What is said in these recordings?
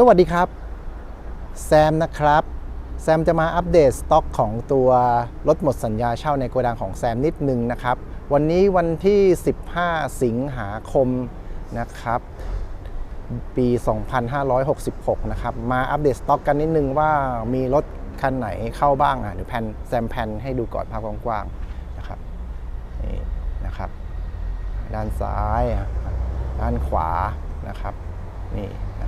สวัสดีครับแซมนะครับ แซมจะมาอัปเดตสต็อกของตัวรถหมดสัญญาเช่าในโกดังของแซมนิดนึงนะครับ วันนี้วันที่ 15 สิงหาคมนะครับ ปี 2566 นะครับ มาอัปเดตสต็อกกันนิดนึงว่ามีรถคันไหนเข้าบ้างอะเดี๋ยวแพนแซมแพนให้ดูก่อนภาพกว้างๆนะครับนี่นะครับ ด้านซ้าย ด้านขวานะครับนี่นะ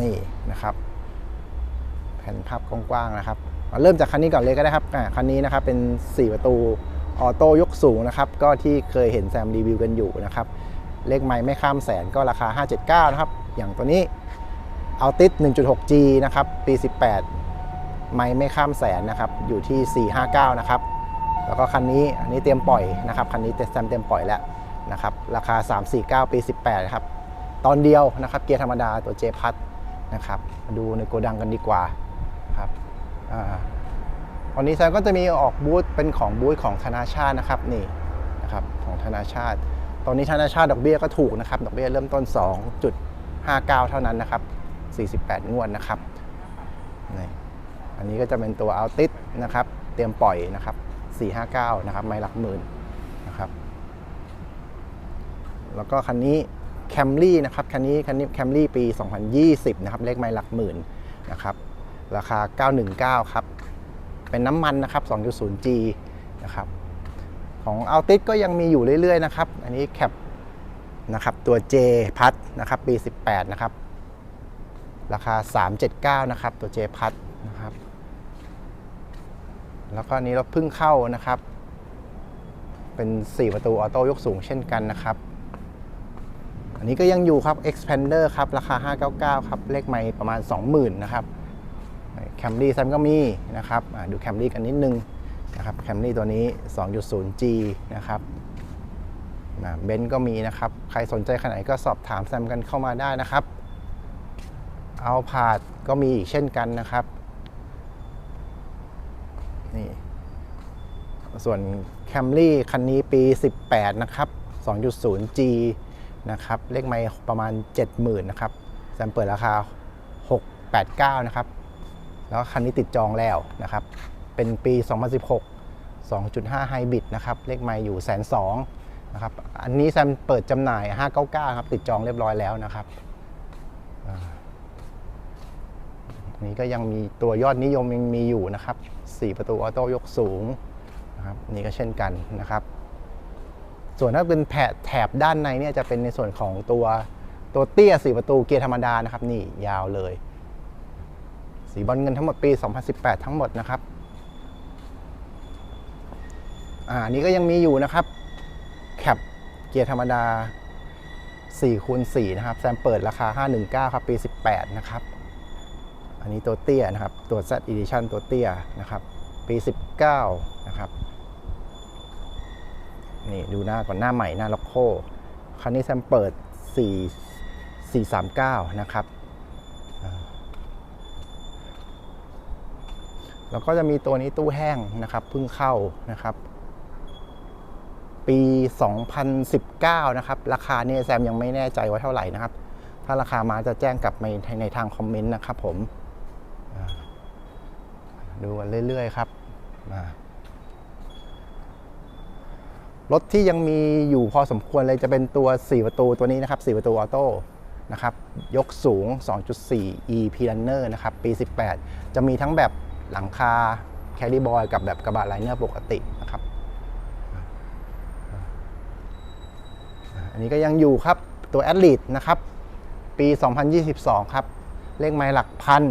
นี่นะครับแผ่นภาพกว้างๆนะครับเริ่มจากคันนี้ก่อนเลยก็ได้ครับคันนี้นะครับเป็น 4 ประตูออโต้ยกสูงนะครับก็ที่เคยเห็นแซมรีวิวกันอยู่นะครับเลขไม้ไม่ข้ามแสนก็ราคา 579 นะครับ อย่างตัวนี้เอาติด 1.6G นะครับ ปี 18 ไม่ไม่ข้ามแสนนะครับ อยู่ที่ 459 นะครับ แล้วก็คันนี้อันนี้เตรียมปล่อยนะครับ คันนี้แซมเตรียมปล่อยแล้วนะครับ ราคา 349 ปี 18 ครับ ตอนเดียวนะครับ เกียร์ธรรมดาตัว J พัท นะครับมาดูในโกดังกันดีกว่าครับอันนี้แซมก็จะมีออกบูธเป็นของบูธของธนาชาตินะครับนี่นะครับของธนาชาติ ตอนนี้ธนาชาติดอกเบี้ยก็ถูกนะครับดอกเบี้ยเริ่มต้น 2.59 เท่านั้นนะครับ 48 งวดนะครับนี่อันนี้ก็จะเป็นตัวเอาติสนะครับเตรียมปล่อยนะครับ 459 นะครับ ไม่หลักหมื่นนะครับ แล้วก็คันนี้ แคมรี่นะครับคันนี้คันนี้แคมรี่ปี 2020 นะครับ เลขไม้หลักหมื่นนะครับ ราคา 919 ครับ เป็นน้ำมันนะครับ 2.0G นะครับ ของอัลติสก็ยังมีอยู่เรื่อยๆ นะครับ อันนี้แคปนะครับตัว J พัทนะครับปี 18 นะครับ ราคา 379 นะครับ ตัว J พัทนะครับ แล้วก็อันนี้รถเพิ่งเข้านะครับ เป็น 4 ประตูออโต้ยกสูงเช่นกันนะครับ อันนี้ก็ยังอยู่ครับ Expander ครับ ราคา 599 ครับ เลขไม่ประมาณ 20,000 นะครับแคมรี่แซมก็มีนะครับดูแคมรี่กันนิดนึงนะครับแคมรี่ตัวนี้ 2.0G นะครับเบนซ์ก็มีนะครับ ใครสนใจขนาดไหนก็สอบถามแซมกันเข้ามาได้นะครับเอาผาดก็มีอีกเช่นกันนะครับนี่ส่วน Camry คันนี้ปี 18 นะครับ 2.0G นะครับ เลขไม่ประมาณ 70,000นะครับแซมเปิดราคา 689นะครับ แล้วคันนี้ติดจองแล้วนะครับ เป็นปี 2016 2.5 Hybrid นะครับ เลขไม่อยู่แสนสองนะครับ อันนี้แซมเปิดจำหน่าย 599ครับ ติดจองเรียบร้อยแล้วนะครับนนี้ก็ยังมีตัวยอดนิยมยังมีอยู่นะครับ 4 ประตูออโต้ยกสูงนะครับ นี่ก็เช่นกันนะครับ ส่วนถ้าเป็นแผแถบด้านในเนี่ยจะเป็นในส่วนของตัวตัวเตี้ยสีประตูเกียร์ธรรมดานะครับ นี่ยาวเลย สีบอลเงินทั้งหมดปี 2018 ทั้งหมดนะครับอ่านนี้ก็ยังมีอยู่นะครับแคปเกียร์ธรรมดา4คูณ4นะครับแซมเปิดราคา 519 ครับปี 18 นะครับ อันนี้ตัวเตี้ยนะครับ ตัว Z Edition ตัวเตี้ยนะครับ ปี 19 นะครับ นี่ดูหน้าก่อนหน้าใหม่หน้าล็อกโคคันนี้แซมเปิด 4 439 นะครับ แล้วก็จะมีตัวนี้ตู้แห้งนะครับเพิ่งเข้านะครับ ปี 2019 นะครับ ราคาเนี่ยแซมยังไม่แน่ใจว่าเท่าไหร่นะครับ ถ้าราคามาจะแจ้งกลับมาในในทางคอมเมนต์นะครับผมดูกันเรื่อยๆครับอ่า รถที่ยังมีอยู่พอสมควรเลยจะเป็นตัว 4 ประตูตัวนี้นะครับ 4 ประตูออโต้นะครับยกสูง 2.4 e p runner นะครับปี 18 จะมีทั้งแบบหลังคา carry boy กับแบบกระบะไลเนอร์ปกตินะครับ อันนี้ก็ยังอยู่ครับตัว a d l e t นะครับ ปี 2022 ครับเลขไม้หลักพัน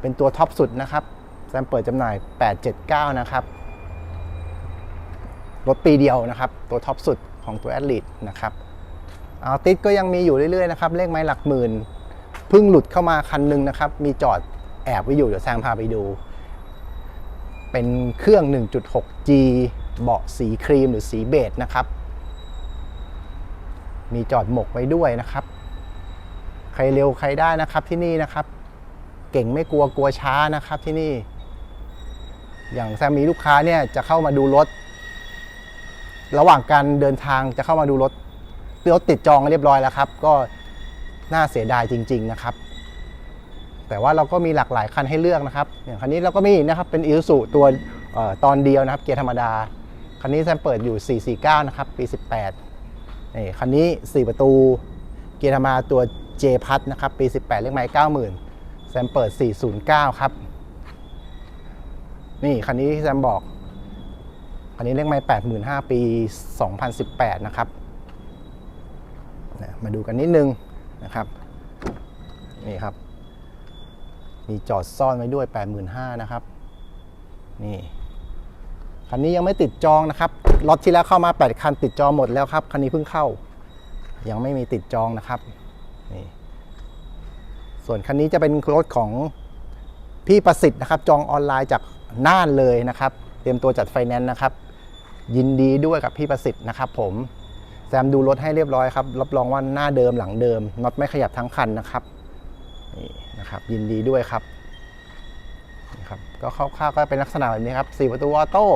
เป็นตัวท็อปสุดนะครับแซมเปิดจำหน่าย 879 นะครับ รถปีเดียวนะครับ ตัวท็อปสุดของตัว a d l e t นะครับเอาติดก็ยังมีอยู่เรื่อยๆนะครับเลขไม้หลักหมื่นเพิ่งหลุดเข้ามาคันหนึ่งนะครับ มีจอดแอบไว้อยู่เดี๋ยวแซมพาไปดู เป็นเครื่อง 1.6G เบาะสีครีมหรือสีเบจนะครับ มีจอดหมกไว้ด้วยนะครับ ใครเร็วใครได้นะครับที่นี่นะครับ เก่งไม่กลัวกลัวช้านะครับที่นี่ อย่างแซมมีลูกค้าเนี่ยจะเข้ามาดูรถ ระหว่างการเดินทางจะเข้ามาดูรถรถติดจองเรียบร้อยแล้วครับ ก็น่าเสียดายจริง ๆนะครับ แต่ว่าเราก็มีหลากหลายคันให้เลือกนะครับ อย่างคันนี้เราก็มีนะครับเป็นอิ u สุตัวออตอนเดียวนะครับ เกียร์ธรรมดา คันนี้แซมเปิดอยู่ 449 นะครับ ปี 18นี่คันนี้ 4 ประตู เกียร์ธรรมดาตัว J พัทนะครับ ปี 18 เลขไม้90,000 แซมเปิด 409 ครับ นี่คันนี้ที่แซมบอก คันนี้เลขไม้85,000ปี2018นะครับ มาดูกันนิดนึงนะครับ นี่ครับ มีจอดซ่อนไว้ด้วย85,000นะครับ นี่ คันนี้ยังไม่ติดจองนะครับล็อตที่แล้วเข้ามา8คันติดจองหมดแล้วครับ คันนี้เพิ่งเข้า ยังไม่มีติดจองนะครับ นี่ ส่วนคันนี้จะเป็นรถของพี่ประสิทธิ์นะครับ จองออนไลน์จากน่านเลยนะครับ เตรียมตัวจัดไฟแนนซ์นะครับ ยินดีด้วยกับพี่ประสิทธิ์นะครับ ผมแซมดูรถให้เรียบร้อยครับ รับรองว่าหน้าเดิมหลังเดิมน็อตไม่ขยับทั้งคันนะครับนี่นะครับ ยินดีด้วยครับนี่ครับก็คร่าวๆก็เป็นลักษณะแบบนี้ครับ4ประตูออโต้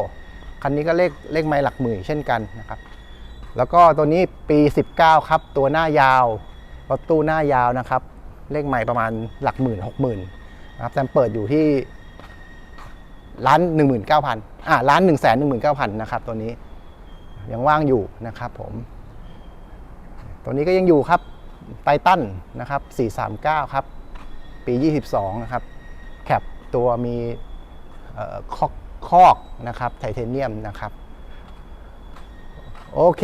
คันนี้ก็เลขเลขไม้หลักหมื่นเช่นกันนะครับแล้วก็ตัวนี้ปี 19 ครับ ตัวหน้ายาวรถตู้หน้ายาวนะครับ เลขใหม่ประมาณหลักหมื่นหกหมื่นนะครับแซมเปิดอยู่ที่ ล้านหนึ่งหมื่นเก้าพันอ่าล้านหนึ่งแสนหนึ่งหมื่นเก้าพันนะครับตัวนี้ ยังว่างอยู่นะครับผม ตัวนี้ก็ยังอยู่ครับไททันนะครับ439ครับ ปี22นะครับ แคปตัวมีคอกคอกนะครับไทเทเนียมนะครับ โอเค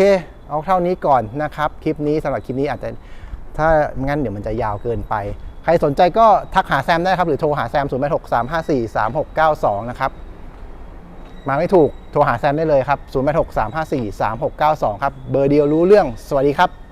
เอาเท่านี้ก่อนนะครับ คลิปนี้สำหรับคลิปนี้อาจจะถ้างั้นเดี๋ยวมันจะยาวเกินไป ใครสนใจก็ทักหาแซมได้ครับ หรือโทรหาแซม 0 8 6 3 5 4 3 6 9 2 นะครับ มาไม่ถูกโทรหาแซมได้เลยครับ 0 8 6 3 5 4 3 6 9 2 ครับ เบอร์เดียวรู้เรื่อง สวัสดีครับ